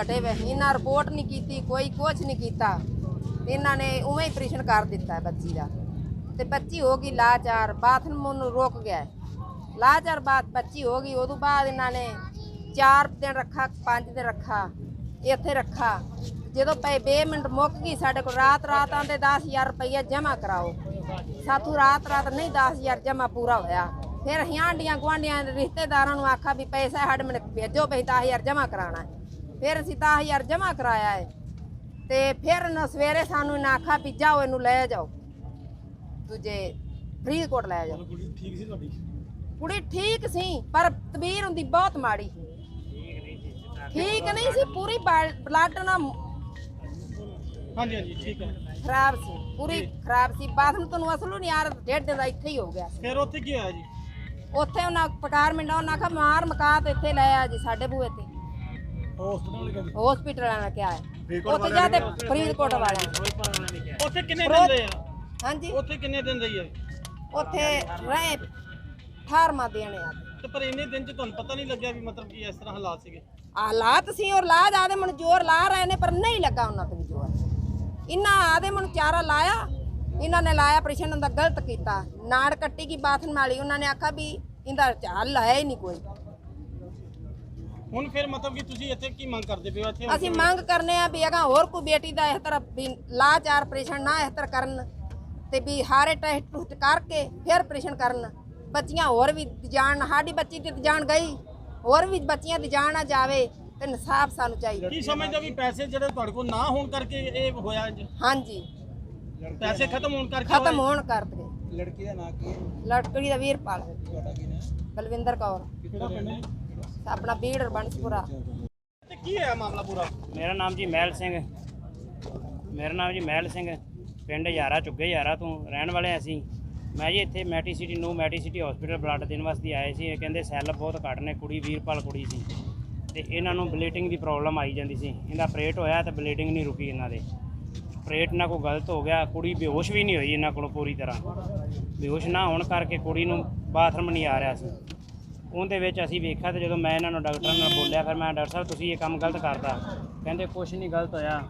ਘਟੇ ਵੇ। ਇਹਨਾਂ ਰਿਪੋਰਟ ਨਹੀਂ ਕੀਤੀ, ਕੋਈ ਕੁਝ ਨਹੀਂ ਕੀਤਾ। ਇਹਨਾਂ ਨੇ ਉਵੇਂ ਹੀ ਆਪਰੇਸ਼ਨ ਕਰ ਦਿੱਤਾ ਬੱਚੀ ਦਾ। ਤੇ ਬੱਚੀ ਹੋ ਗਈ ਲਾਚਾਰ, ਬਾਥਰੂਮ ਨੂੰ ਰੁਕ ਗਿਆ ਲਾਚਾਰ ਬਾਅਦ ਬੱਚੀ ਹੋ ਗਈ, ਉਦੋਂ ਬਾਅਦ ਇਹਨਾਂ ਨੇ 4 ਦਿਨ ਰੱਖਾ 5 ਦਿਨ ਰੱਖਾ, ਇੱਥੇ ਰੱਖਾ। ਜਦੋਂ ਪਏ ਬੇ ਮਿੰਟ ਮੁੱਕ ਗਈ ਸਾਡੇ ਕੋਲ ਰਾਤ ਰਾਤ ਆਂਦੇ 10000 ਰੁਪਈਆ ਜਮ੍ਹਾਂ ਕਰਾਓ। ਸਾਥੋਂ ਰਾਤ ਰਾਤ ਨਹੀਂ 10000 ਜਮ੍ਹਾਂ ਪੂਰਾ ਹੋਇਆ। ਫਿਰ ਅਸੀਂ ਆਂਡੀਆਂ ਦੇ ਰਿਸ਼ਤੇਦਾਰਾਂ ਨੂੰ ਆਖਾ ਵੀ ਪੈਸਾ ਸਾਡੇ ਮੈਨੂੰ ਭੇਜੋ ਵੀ 10000 ਜਮ੍ਹਾਂ ਕਰਾਉਣਾ ਹੈ। ਫਿਰ ਅਸੀਂ 10000 ਜਮ੍ਹਾਂ ਕਰਾਇਆ ਹੈ। ਤੇ ਫਿਰ ਨਾ ਸਵੇਰੇ ਸਾਨੂੰ ਇਹਨਾਂ ਆਖਾ ਵੀ ਜਾਓ ਇਹਨੂੰ ਲੈ ਜਾਓ। ਦੂਜੇ ਫਰੀਦਕੋਟ ਲੈ ਜਾਓ। ਠੀਕ ਸੀ ਤੁਹਾਡੀ? ਕੁੜੀ ਠੀਕ ਸੀ ਪਰ ਤਬੀਰ ਹੁੰਦੀ ਬਹੁਤ ਮਾੜੀ ਠੀਕ ਨਹੀਂ ਸੀ ਪੂਰੀ ਬਲੱਡ ਨਾ ਹਾਂਜੀ ਹਾਂਜੀ ਠੀਕ ਹੈ ਖਰਾਬ ਸੀ ਪੂਰੀ ਖਰਾਬ ਸੀ। ਬਾਥਰੂਮ ਤੋਂ ਅਸਲੂ ਨਹੀਂ ਆ ਰਿਹਾ ਡੇਢ ਦਿਨ ਦਾ ਇੱਥੇ ਹੀ ਹੋ ਗਿਆ ਸੀ। ਫਿਰ ਉੱਥੇ ਕੀ ਹੋਇਆ ਜੀ? ਉੱਥੇ ਉਹਨਾਂ ਪਕਾਰ ਮਿੰਡਾ ਉਹਨਾਂ ਆਖਿਆ ਮਾਰ ਮਕਾ ਤੇ ਇੱਥੇ ਲੈ ਆ ਜੀ ਸਾਡੇ ਬੂਹੇ ਤੇ। ਹਸਪੀਟਲ ਵਾਲਾ ਕਿਹਾ ਹੈ। ਉੱਥੇ ਜਾ ਤੇ ਫਰੀਦਕੋਟ ਵਾਲਿਆਂ ਉੱਥੇ ਕਿੰਨੇ ਦਿਨ ਰਹੇ ਆ? ਹਾਂਜੀ। ਉੱਥੇ ਕਿੰਨੇ ਦਿਨ ਰਹੀ ਆ? ਉੱਥੇ ਰਹੇ 18ਵਾਂ ਦਿਨ ਆ। ਤੇ ਪਰ ਇੰਨੇ ਦਿਨ ਚ ਤੁਹਾਨੂੰ ਪਤਾ ਨਹੀਂ ਲੱਗਿਆ ਵੀ ਮਤਲਬ ਕਿ ਇਸ ਤਰ੍ਹਾਂ ਹਾਲਾਤ ਸੀਗੇ? ਹਾਲਾਤ ਸੀ ਔਰ ਲਾ ਜਾਦੇ ਮਨ ਜ਼ੋਰ ਲਾ ਰਹੇ ਨੇ ਪਰ ਨਹੀਂ ਲੱਗਾ ਉਹਨਾਂ ਤੇ ਇਹਨਾਂ ਆਦੇ ਮਨ ਚਾਰਾ ਲਾਇਆ ਇਹਨਾਂ ਨੇ ਲਾਇਆ ਪ੍ਰਸ਼ਨ ਦਾ ਗਲਤ ਕੀਤਾ। ਨਾੜ ਕੱਟੀ ਕੀ ਬਾਥਰੂਮ ਵਾਲੀ ਉਹਨਾਂ ਨੇ ਆਖਾ ਵੀ ਇਹਦਾ ਹੱਲ ਹੈ ਹੀ ਨਹੀਂ ਕੋਈ। ਹੁਣ ਫਿਰ ਮਤਲਬ ਕਿ ਤੁਸੀਂ ਇੱਥੇ ਕੀ ਮੰਗ ਕਰਦੇ ਹੋ? ਇੱਥੇ ਅਸੀਂ ਮੰਗ ਕਰਨੇ ਆ ਵੀ ਅਗਾ ਹੋਰ ਕੋਈ ਬੇਟੀ ਦਾ ਇਸ ਤਰ੍ਹਾਂ ਵੀ ਲਾਚਾਰ ਪ੍ਰੇਸ਼ਨ ਨਾ ਇਸ ਤਰ੍ਹਾਂ ਕਰਨ ਤੇ ਵੀ ਹਾਰੇ ਟੈਸਟ ਟੂਸਟ ਕਰਕੇ ਫਿਰ ਪ੍ਰੇਸ਼ਨ ਕਰਨ। ਬੱਚੀਆਂ ਹੋਰ ਵੀ ਜਾਣ ਸਾਡੀ ਬੱਚੀ ਤੇ ਜਾਣ ਗਈ ਹੋਰ ਵੀ ਬੱਚੀਆਂ ਦੀ ਜਾਣ ਨਾ ਜਾਵੇ। ਤੇ ਇਨਸਾਫ ਸਾਨੂੰ ਚਾਹੀਦਾ। ਕੀ ਸਮਝਦੇ ਹੋ ਵੀ ਪੈਸੇ ਜਿਹੜੇ ਤੁਹਾਡੇ ਕੋਲ ਨਾ ਹੋਣ ਕਰਕੇ ਇਹ ਹੋਇਆ ਇੰਝ? ਹਾਂਜੀ। ਪੈਸੇ ਖਤਮ ਹੋਣ ਕਰਕੇ ਖਤਮ? ਹੋਣ ਕਰ ਦੇ ਲੜਕੀ ਦਾ ਨਾਂ ਕੀ ਹੈ? ਲੜਕੜੀ ਦਾ ਵੀਰਪਾਲ। ਤੁਹਾਡਾ ਕੀ ਨਾਮ ਬਲਵਿੰਦਰ ਕੌਰ। ਕਿਹੜਾ ਪਿੰਡ ਹੈ? ਆਪਣਾ ਬੀੜ ਬਣਸਪੁਰਾ ਤੇ ਕੀ ਹੈ ਮਾਮਲਾ ਪੂਰਾ? ਮੇਰਾ ਨਾਮ ਜੀ ਮਹਿਲ ਸਿੰਘ। ਮੇਰਾ ਨਾਮ ਜੀ ਮਹਿਲ ਸਿੰਘ। ਪਿੰਡ ਯਾਰਾ ਚੁੱਗੇ ਯਾਰਾ ਤੋਂ ਰਹਿਣ ਵਾਲੇ ਹਾਂ ਅਸੀਂ। ਮੈਂ ਜੀ ਇੱਥੇ ਮੈਟੀ ਸਿਟੀ ਨੂੰ ਮੈਟੀ ਸਿਟੀ ਹਸਪੀਟਲ ਬਲੱਡ ਦੇਣ ਵਾਸਤੇ ਆਏ ਸੀ। ਇਹ ਕਹਿੰਦੇ ਸੈੱਲ ਬਹੁਤ ਘੱਟ ਨੇ ਕੁੜੀ ਵੀਰਪਾਲ ਕੁੜੀ ਸੀ। ਤੇ ਇਹਨਾਂ ਨੂੰ ਬਲੀਡਿੰਗ ਦੀ ਪ੍ਰੋਬਲਮ ਆਈ ਜਾਂਦੀ ਸੀ। ਇਹਦਾ ਆਪਰੇਟ ਹੋਇਆ ਤੇ ਬਲੀਡਿੰਗ ਨਹੀਂ ਰੁਕੀ ਇਹਨਾਂ ਦੇ। ਆਪਰੇਟ ਨਾਲ ਕੋਈ ਗਲਤ ਹੋ ਗਿਆ, ਕੁੜੀ ਬੇਹੋਸ਼ ਵੀ ਨਹੀਂ ਹੋਈ ਇਹਨਾਂ ਕੋਲੋਂ ਪੂਰੀ ਤਰ੍ਹਾਂ। ਬੇਹੋਸ਼ ਨਾ ਹੋਣ ਕਰਕੇ ਕੁੜੀ ਨੂੰ ਬਾਥਰੂਮ ਨਹੀਂ ਆ ਰਿਹਾ ਸੀ। ਉਹਦੇ ਵਿੱਚ ਅਸੀਂ ਵੇਖਿਆ ਤੇ ਜਦੋਂ ਮੈਂ ਇਹਨਾਂ ਨੂੰ ਡਾਕਟਰਾਂ ਨਾਲ ਬੋਲਿਆ, ਫਿਰ ਮੈਂ ਡਾਕਟਰ ਸਾਹਿਬ, ਤੁਸੀਂ ਇਹ ਕੰਮ ਗਲਤ ਕਰਤਾ। ਕਹਿੰਦੇ, ਕੁਛ ਨਹੀਂ ਗਲਤ ਹੋਇਆ।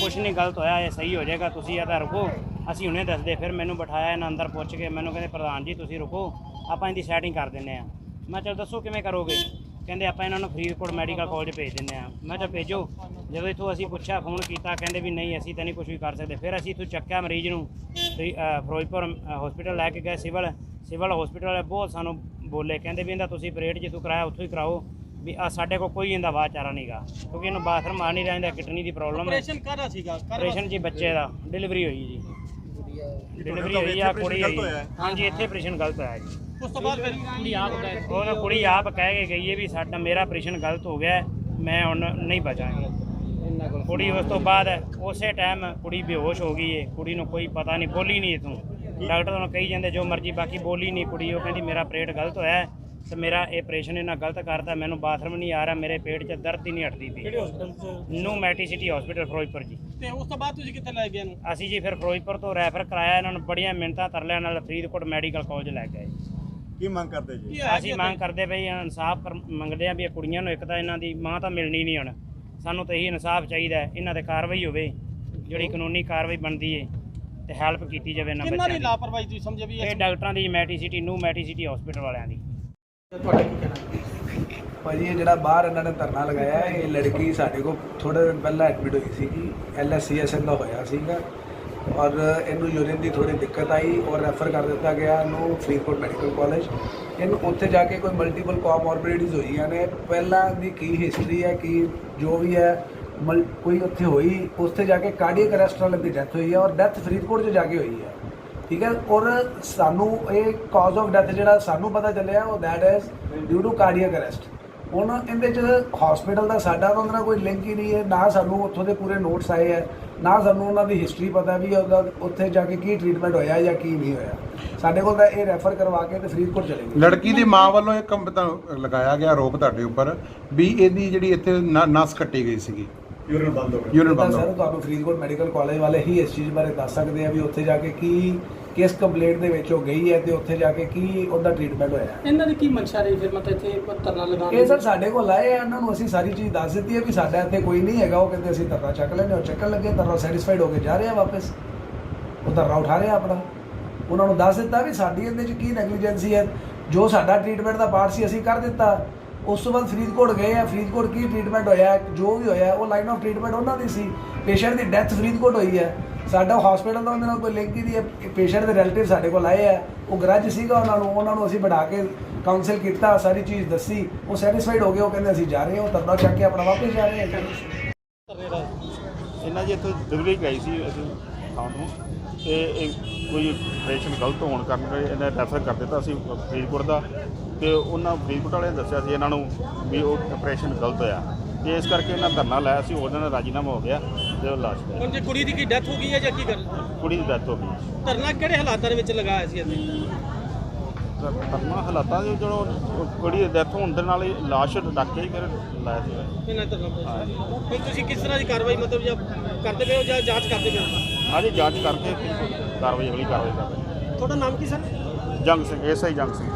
ਕੁਛ ਨਹੀਂ ਗਲਤ ਹੋਇਆ, ਇਹ ਸਹੀ ਹੋ ਜਾਏਗਾ, ਤੁਸੀਂ ਇਹਦਾ ਰੁਕੋ। ਅਸੀਂ ਹੁਣੇ ਦੱਸਦੇ, ਫਿਰ ਮੈਨੂੰ ਬਿਠਾਇਆ ਇਹਨਾਂ ਅੰਦਰ ਪੁੱਛ ਕੇ, ਮੈਨੂੰ ਕਹਿੰਦੇ, ਪ੍ਰਧਾਨ ਜੀ, ਤੁਸੀਂ ਰੁਕੋ। ਆਪਾਂ ਇਹਦੀ ਸੈਟਿੰਗ ਕਰ ਦਿੰਨੇ ਆ ਮੈਂ ਚਲ ਦੱਸੋ ਕਿਵੇਂ ਕਰੋਗੇ? ਕਹਿੰਦੇ ਆਪਾਂ ਇਹਨਾਂ ਨੂੰ ਫਰੀਦਕੋਟ ਮੈਡੀਕਲ ਕਾਲਜ ਭੇਜ ਦਿੰਨੇ ਆ ਮੈਂ ਕਿਹਾ ਭੇਜੋ। ਜਦੋਂ ਇੱਥੋਂ ਅਸੀਂ ਪੁੱਛਿਆ ਫੋਨ ਕੀਤਾ ਕਹਿੰਦੇ ਵੀ ਨਹੀਂ ਅਸੀਂ ਤਾਂ ਨਹੀਂ ਕੁਝ ਵੀ ਕਰ ਸਕਦੇ। ਫਿਰ ਅਸੀਂ ਇੱਥੋਂ ਚੱਕਿਆ ਮਰੀਜ਼ ਨੂੰ ਫਿਰੋਜ਼ਪੁਰ ਹਸਪੀਟਲ ਲੈ ਕੇ ਗਏ ਸਿਵਲ। ਸਿਵਲ ਹਸਪੀਟਲ ਵਾਲੇ ਬਹੁਤ ਸਾਨੂੰ ਬੋਲੇ ਕਹਿੰਦੇ ਵੀ ਇਹਦਾ ਤੁਸੀਂ ਆਪਰੇਟ ਜਿੱਥੋਂ ਕਰਾਇਆ ਉੱਥੋਂ ਹੀ ਕਰਾਓ। ਵੀ ਆ ਸਾਡੇ ਕੋਲ ਕੋਈ ਇਹਦਾ ਬਾਅਦ ਚਾਰਾ ਨਹੀਂਗਾ ਕਿਉਂਕਿ ਇਹਨੂੰ ਬਾਥਰੂਮ ਆ ਨਹੀਂ ਰਿਹਾ ਇਹਦਾ ਕਿਡਨੀ ਦੀ ਪ੍ਰੋਬਲਮ ਹੈ। ਆਪਰੇਸ਼ਨ ਕਰ ਰਿਹਾ ਸੀਗਾ ਕਰ ਆਪਰੇਸ਼ਨ ਜੀ ਬੱਚੇ ਦਾ ਡਿਲੀਵਰੀ ਹੋਈ ਜੀ। ਡਿਲੀਵਰੀ ਹੋਈ ਆ ਕੁੜੀ ਹਾਂਜੀ ਇੱਥੇ ਆਪਰੇਸ਼ਨ ਗਲਤ ਹੋਇਆ ਜੀ। ਉਸ ਤੋਂ ਬਾਅਦ ਫਿਰ ਕੁੜੀ ਆਪ ਗਏ ਉਹ ਕੁੜੀ ਆਪ ਕਹਿ ਕੇ ਗਈ ਹੈ ਵੀ ਸਾਡਾ ਮੇਰਾ ਆਪਰੇਸ਼ਨ ਗਲਤ ਹੋ ਗਿਆ ਹੈ, ਮੈਂ ਹੁਣ ਨਹੀਂ ਬਚਾਂਗੀ। ਕੁੜੀ ਉਸ ਤੋਂ ਬਾਅਦ ਉਸੇ ਟਾਈਮ ਕੁੜੀ ਬੇਹੋਸ਼ ਹੋ ਗਈ ਏ ਕੁੜੀ ਨੂੰ ਕੋਈ ਪਤਾ ਨਹੀਂ ਬੋਲੀ ਨਹੀਂ ਇਥੋਂ ਡਾਕਟਰ ਨੂੰ ਕਹੀ ਜਾਂਦੇ ਜੋ ਮਰਜ਼ੀ ਬਾਕੀ ਬੋਲੀ ਨਹੀਂ ਕੁੜੀ ਉਹ ਕਹਿੰਦੀ ਮੇਰਾ ਆਪਰੇਟ ਗਲਤ ਹੋਇਆ ਹੈ ਤੇ ਮੇਰਾ ਇਹ ਆਪਰੇਸ਼ਨ ਇਹਨਾਂ ਗਲਤ ਕਰਤਾ ਮੈਨੂੰ ਬਾਥਰੂਮ ਨਹੀਂ ਆ ਰਿਹਾ ਮੇਰੇ ਪੇਟ 'ਚ ਦਰਦ ਹੀ ਨਹੀਂ ਹਟਦੀ ਪਈ। ਕਿਹੜੇ ਹਸਪਤਾਲ ਚ? ਨੂ ਮੈਟੀਸਿਟੀ ਹਸਪੀਟਲ ਫਿਰੋਜ਼ਪੁਰ ਜੀ। ਤੇ ਉਸ ਤੋਂ ਬਾਅਦ ਤੁਸੀਂ ਕਿੱਥੇ ਲੈ ਗਏ ਇਹਨੂੰ? ਅਸੀਂ ਜੀ ਫਿਰ ਫਿਰੋਜ਼ਪੁਰ ਤੋਂ ਰੈਫਰ ਕਰਾਇਆ ਇਹਨਾਂ ਨੂੰ ਬੜੀਆਂ ਮਿੰਟਾਂ ਤਰਲਿਆਂ ਨਾਲ ਫਰੀਦਕੋਟ ਮੈਡੀਕਲ ਕਾਲਜ ਲੈ ਗਏ ਕੀ ਮੰਗ ਕਰਦੇ ਜੀ? ਕੀ ਅਸੀਂ ਮੰਗ ਕਰਦੇ ਪਈ ਇਨਸਾਫ ਮੰਗਦੇ ਆ ਵੀ ਇਹ ਕੁੜੀਆਂ ਨੂੰ ਇੱਕ ਤਾਂ ਇਹਨਾਂ ਦੀ ਮਾਂ ਤਾਂ ਮਿਲਣੀ ਨਹੀਂ ਹੁਣ। ਸਾਨੂੰ ਤਾਂ ਇਹੀ ਇਨਸਾਫ ਚਾਹੀਦਾ ਹੈ ਇਹਨਾਂ ਤੇ ਕਾਰਵਾਈ ਹੋਵੇ ਜਿਹੜੀ ਕਾਨੂੰਨੀ ਕਾਰਵਾਈ ਬਣਦੀ ਏ ਤੇ ਹੈਲਪ ਕੀਤੀ ਜਾਵੇ ਇਹਨਾਂ ਬੱਚਿਆਂ ਦੀ ਦੀ। ਲਾਪਰਵਾਹੀ ਤੁਸੀਂ ਸਮਝੇ ਵੀ ਇਹ ਡਾਕਟਰਾਂ ਦੀ ਮੈਟੀਸਿਟੀ ਨੂੰ ਮੈਟੀਸਿਟੀ ਹਸਪੀਟਲ ਵਾਲਿਆਂ ਦੀ। ਤੁਹਾਡਾ ਕੀ ਕਹਿਣਾ? ਭਾਜੀ ਇਹ ਜਿਹੜਾ ਬਾਹਰ ਇਹਨਾਂ ਨੇ ਧਰਨਾ ਲਗਾਇਆ ਹੈ, ਇਹ ਲੜਕੀ ਸਾਡੇ ਕੋਲ ਥੋੜੇ ਦਿਨ ਪਹਿਲਾਂ ਐਡਮਿਟ ਹੋਈ ਸੀਗੀ ਐਲਐਸਸੀਐਸਐਨ ਦਾ ਹੋਇਆ ਸੀਗਾ। ਔਰ ਇਹਨੂੰ ਯੂਰਿਨ ਦੀ ਥੋੜੀ ਦਿੱਕਤ ਆਈ ਔਰ ਰੈਫਰ ਕਰ ਦਿੱਤਾ ਗਿਆ ਇਹਨੂੰ ਫਰੀਦਕੋਟ ਮੈਡੀਕਲ ਕਾਲਜ ਇਹਨੂੰ ਉੱਥੇ ਜਾ ਕੇ ਕੋਈ ਮਲਟੀਪਲ ਕੋਮੋਰਬਿਡਿਟੀਜ਼ ਹੋਈਆਂ ਨੇ। ਪਹਿਲਾਂ ਦੀ ਕੀ ਹਿਸਟਰੀ ਹੈ, ਕੀ ਜੋ ਵੀ ਹੈ, ਮਲ, ਕੋਈ ਉੱਥੇ ਹੋਈ, ਉੱਥੇ ਜਾ ਕੇ ਕਾਰਡੀਅਕ ਅਰੈਸਟ ਨਾਲ ਦੀ ਡੈਥ ਹੋਈ ਹੈ ਔਰ ਡੈਥ ਫਰੀਦਕੋਟ 'ਚ ਜਾ ਕੇ ਹੋਈ ਹੈ। ਠੀਕ ਹੈ? ਔਰ ਸਾਨੂੰ ਇਹ ਕਾਜ਼ ਆਫ ਡੈਥ ਜਿਹੜਾ ਸਾਨੂੰ ਪਤਾ ਚੱਲਿਆ, ਉਹ that is due to cardiac arrest ਹੁਣ ਇਹਦੇ ਚ ਹਸਪੀਟਲ ਦਾ ਸਾਡਾ ਤਾਂ ਉਹਦੇ ਨਾਲ ਕੋਈ ਲਿੰਕ ਹੀ ਨਹੀਂ ਹੈ, ਨਾ ਸਾਨੂੰ ਉੱਥੋਂ ਦੇ ਪੂਰੇ ਨੋਟਸ ਆਏ ਹੈ। ਨਾ ਸਾਨੂੰ ਉਹਨਾਂ ਦੀ ਹਿਸਟਰੀ ਪਤਾ ਵੀ ਉਹਦਾ ਉੱਥੇ ਜਾ ਕੇ ਕੀ ਟ੍ਰੀਟਮੈਂਟ ਹੋਇਆ ਜਾਂ ਕੀ ਨਹੀਂ ਹੋਇਆ। ਸਾਡੇ ਕੋਲ ਤਾਂ ਇਹ ਰੈਫਰ ਕਰਵਾ ਕੇ ਤੇ ਫਰੀਦਕੋਟ ਚਲੇ ਗਏ। ਲੜਕੀ ਦੀ ਮਾਂ ਵੱਲੋਂ ਇਹ ਕੰਮ ਤਾਂ ਲਗਾਇਆ ਗਿਆ ਆਰੋਪ ਤੁਹਾਡੇ ਉੱਪਰ ਵੀ ਇਹਦੀ ਜਿਹੜੀ ਇੱਥੇ ਨ- ਨਸ ਕੱਟੀ ਗਈ ਸੀਗੀ। ਯੂਰਿਨ ਬੰਦ ਹੋ ਗਿਆ ਯੂਰਿਨ ਤਾਂ ਬੰਦ ਹੋ ਸਰ ਤੁਹਾਨੂੰ ਫਰੀਦਕੋਟ ਮੈਡੀਕਲ ਕਾਲਜ ਵਾਲੇ ਹੀ ਇਸ ਚੀਜ਼ ਬਾਰੇ ਦੱਸ ਸਕਦੇ ਆ ਵੀ ਉੱਥੇ ਜਾ ਕੇ ਕੀ ਕਿਸ ਕੰਪਲੇਂਟ ਦੇ ਵਿੱਚ ਉਹ ਗਈ ਹੈ ਤੇ ਉੱਥੇ ਜਾ ਕੇ ਕੀ ਉਹਦਾ ਟ੍ਰੀਟਮੈਂਟ ਹੋਇਆ? ਇਹਨਾਂ ਦੀ ਕੀ ਮਨਸ਼ਾ ਰਹੀ ਫਿਰ? ਮਤਲਬ ਇੱਥੇ ਧਰਨਾ ਲਗਾਉਣ ਇਹ ਸਰ ਸਾਡੇ ਕੋਲ ਆਏ ਆ ਇਹਨਾਂ ਨੂੰ ਅਸੀਂ ਸਾਰੀ ਚੀਜ਼ ਦੱਸ ਦਿੱਤੀ ਹੈ ਵੀ ਸਾਡਾ ਇੱਥੇ ਕੋਈ ਨਹੀਂ ਹੈਗਾ ਉਹ ਕਹਿੰਦੇ ਅਸੀਂ ਧਰਨਾ ਚੱਕ ਲੈਣੇ ਉਹ ਚੱਕਣ ਲੱਗੇ ਧਰਨਾ ਸੈਟੀਸਫਾਈਡ ਹੋ ਕੇ ਜਾ ਰਹੇ ਆ ਵਾਪਸ। ਉਹ ਧਰਨਾ ਉਠਾ ਰਹੇ ਆ ਆਪਣਾ। ਉਹਨਾਂ ਨੂੰ ਦੱਸ ਦਿੱਤਾ ਵੀ ਸਾਡੀ ਇਹਦੇ 'ਚ ਕੀ ਨੈਗਲੀਜੈਂਸੀ ਹੈ ਜੋ ਸਾਡਾ ਟ੍ਰੀਟਮੈਂਟ ਦਾ ਪਾਰਟ ਸੀ ਅਸੀਂ ਕਰ ਦਿੱਤਾ। ਉਸ ਤੋਂ ਬਾਅਦ ਫਰੀਦਕੋਟ ਗਏ ਆ ਫਰੀਦਕੋਟ ਕੀ ਟ੍ਰੀਟਮੈਂਟ ਹੋਇਆ ਜੋ ਵੀ ਹੋਇਆ ਉਹ ਲਾਈਨ ਆਫ ਟ੍ਰੀਟਮੈਂਟ ਉਹਨਾਂ ਦੀ ਸੀ। ਪੇਸ਼ੈਂਟ ਦੀ ਡੈਥ ਫਰੀਦਕੋਟ ਹੋਈ ਹੈ। ਸਾਡਾ ਹਸਪੀਟਲ ਦਾ ਉਹਨਾਂ ਨਾਲ ਕੋਈ ਲਿੰਕ ਹੀ ਨਹੀਂ ਹੈ। ਪੇਸ਼ੈਂਟ ਦੇ ਰਿਲੇਟਿਵ ਸਾਡੇ ਕੋਲ ਆਏ ਆ। ਉਹ ਗਰਜ ਸੀਗਾ ਉਹਨਾਂ ਨੂੰ ਉਹਨਾਂ ਨੂੰ ਅਸੀਂ ਬਿਠਾ ਕੇ ਕਾਉਂਸਲ ਕੀਤਾ, ਸਾਰੀ ਚੀਜ਼ ਦੱਸੀ। ਉਹ ਸੈਟੀਸਫਾਈਡ ਹੋ ਗਏ, ਉਹ ਕਹਿੰਦੇ ਅਸੀਂ ਜਾ ਰਹੇ ਹਾਂ, ਉਹ ਧਰਨਾ ਚੱਕ ਕੇ ਆਪਣਾ ਵਾਪਸ ਜਾ ਰਹੇ ਹਾਂ ਇਹਨਾਂ ਜੀ ਇੱਥੇ ਡਿਲੀਵਰੀ ਗਈ ਸੀ ਅਸੀਂ ਥਾਂ ਤੋਂ ਤੇ ਇਹ ਕੋਈ ਆਪਰੇਸ਼ਨ ਗਲਤ ਹੋਣ ਕਾਰਨ ਇਹਨੇ ਰੈਫਰ ਕਰ ਦਿੱਤਾ ਸੀ ਫਰੀਦਕੋਟ ਦਾ। ਤੇ ਉਹਨਾਂ ਫਰੀਦਕੋਟ ਵਾਲਿਆਂ ਨੇ ਦੱਸਿਆ ਸੀ ਇਹਨਾਂ ਨੂੰ ਵੀ ਉਹ ਆਪਰੇਸ਼ਨ ਗਲਤ ਹੋਇਆ। ਤੇ ਇਸ ਕਰਕੇ ਇਹਨਾਂ ਧਰਨਾ ਲਾਇਆ ਸੀ ਉਹਦੇ ਨਾਲ ਰਾਜੀਨਾਮਾ ਹੋ ਗਿਆ ਤੇ ਉਹ ਲਾਸ਼ ਹੁਣ ਜੇ ਕੁੜੀ ਦੀ ਕੀ ਡੈਥ ਹੋ ਗਈ ਹੈ ਜਾਂ ਕੀ ਗੱਲ? ਕੁੜੀ ਦੀ ਡੈਥ ਹੋ ਗਈ ਧਰਨਾ ਕਿਹੜੇ ਹਾਲਾਤਾਂ ਦੇ ਵਿੱਚ ਲਗਾਇਆ ਸੀ ਤਾਂ ਧਰਨਾ ਹਾਲਾਤਾਂ ਦੇ ਜਦੋਂ ਉਹ ਕੁੜੀ ਦੀ ਡੈਥ ਹੋਣ ਦੇ ਨਾਲ ਹੀ ਲਾਸ਼ ਢੱਕ ਕੇ ਹੀ ਫਿਰ ਲਾਇਆ ਸੀ। ਇਹਨਾਂ ਧਰਨਾ ਹੁਣ ਤੁਸੀਂ ਕਿਸ ਤਰ੍ਹਾਂ ਦੀ ਕਾਰਵਾਈ ਮਤਲਬ ਜਾਂ ਕਰਦੇ ਪਏ ਹੋ ਜਾਂ ਜਾਂਚ ਕਰਦੇ ਪਏ ਹੋ? ਹਾਂਜੀ ਜਾਂਚ ਕਰਕੇ ਫਿਰ ਕਾਰਵਾਈ ਅਗਲੀ ਕਾਰਵਾਈ ਕਰਦੇ ਤੁਹਾਡਾ ਨਾਮ ਕੀ ਸਰ? ਜੰਗ ਸਿੰਘ ਐਸਆਈ ਜੰਗ ਸਿੰਘ।